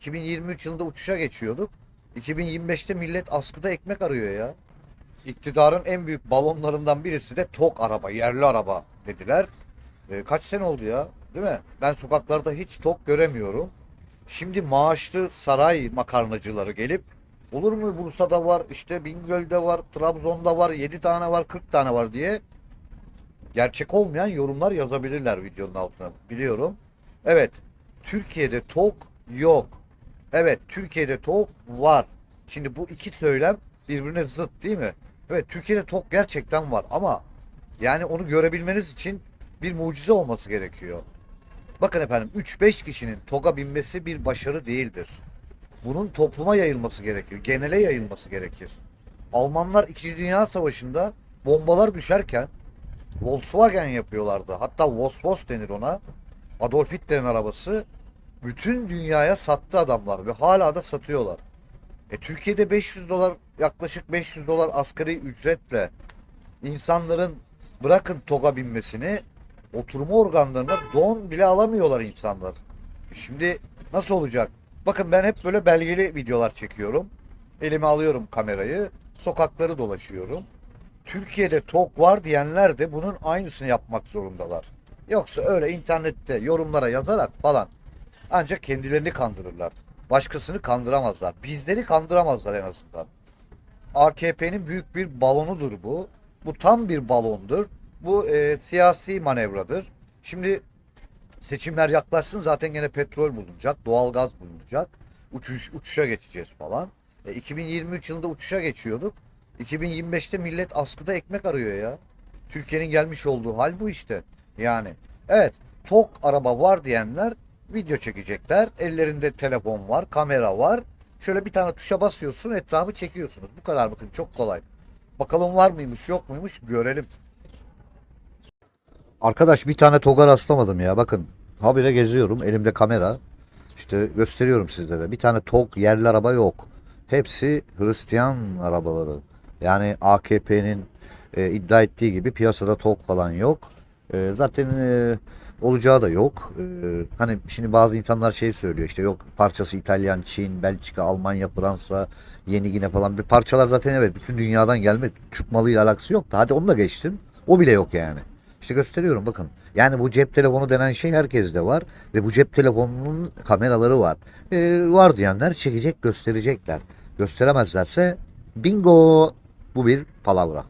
2023 yılında uçuşa geçiyorduk. 2025'te millet askıda ekmek arıyor ya. İktidarın en büyük balonlarından birisi de TOK araba, yerli araba dediler. E, kaç sene oldu ya, değil mi? Ben sokaklarda hiç TOK göremiyorum. Şimdi maaşlı saray makarnacıları gelip olur mu Bursa'da var, işte Bingöl'de var, Trabzon'da var, 7 tane var, 40 tane var diye gerçek olmayan yorumlar yazabilirler videonun altına. Biliyorum. Evet. Türkiye'de TOK yok. Evet. Türkiye'de TOK var. Şimdi bu iki söylem birbirine zıt değil mi? Evet. Türkiye'de TOK gerçekten var ama yani onu görebilmeniz için bir mucize olması gerekiyor. Bakın efendim 3-5 kişinin TOG'a binmesi bir başarı değildir. Bunun topluma yayılması gerekir. Genele yayılması gerekir. Almanlar 2. Dünya Savaşı'nda bombalar düşerken Volkswagen yapıyorlardı. Hatta Vosvos denir ona. Adolf Hitler'in arabası. Bütün dünyaya sattı adamlar ve hala da satıyorlar. E Türkiye'de 500 dolar yaklaşık 500 dolar asgari ücretle insanların bırakın TOG'a binmesini oturma organlarına don bile alamıyorlar insanlar. E Şimdi nasıl olacak? Bakın ben hep böyle belgeli videolar çekiyorum. Elime alıyorum kamerayı, sokakları dolaşıyorum. Türkiye'de tok var diyenler de bunun aynısını yapmak zorundalar. Yoksa öyle internette yorumlara yazarak falan ancak kendilerini kandırırlar. Başkasını kandıramazlar. Bizleri kandıramazlar en azından. AKP'nin büyük bir balonudur bu. Bu tam bir balondur. Bu e, siyasi manevradır. Şimdi seçimler yaklaşsın zaten gene petrol bulunacak, doğalgaz bulunacak. Uçuş, uçuşa geçeceğiz falan. E, 2023 yılında uçuşa geçiyorduk. 2025'te millet askıda ekmek arıyor ya. Türkiye'nin gelmiş olduğu hal bu işte. Yani evet tok araba var diyenler video çekecekler. Ellerinde telefon var, kamera var. Şöyle bir tane tuşa basıyorsun, etrafı çekiyorsunuz. Bu kadar bakın çok kolay. Bakalım var mıymış, yok muymuş görelim. Arkadaş bir tane toga rastlamadım ya. Bakın habire geziyorum. Elimde kamera. İşte gösteriyorum sizlere. Bir tane TOG yerli araba yok. Hepsi Hristiyan arabaları. Yani AKP'nin e, iddia ettiği gibi piyasada TOG falan yok. E, zaten e, olacağı da yok. E, hani şimdi bazı insanlar şey söylüyor işte yok parçası İtalyan, Çin, Belçika, Almanya, Fransa, Yeni Gine falan. Bir parçalar zaten evet bütün dünyadan gelme. Türk malıyla alakası yok da hadi onu da geçtim. O bile yok yani. İşte gösteriyorum bakın. Yani bu cep telefonu denen şey herkeste var ve bu cep telefonunun kameraları var. Ee, var diyenler çekecek gösterecekler. Gösteremezlerse bingo bu bir palavra.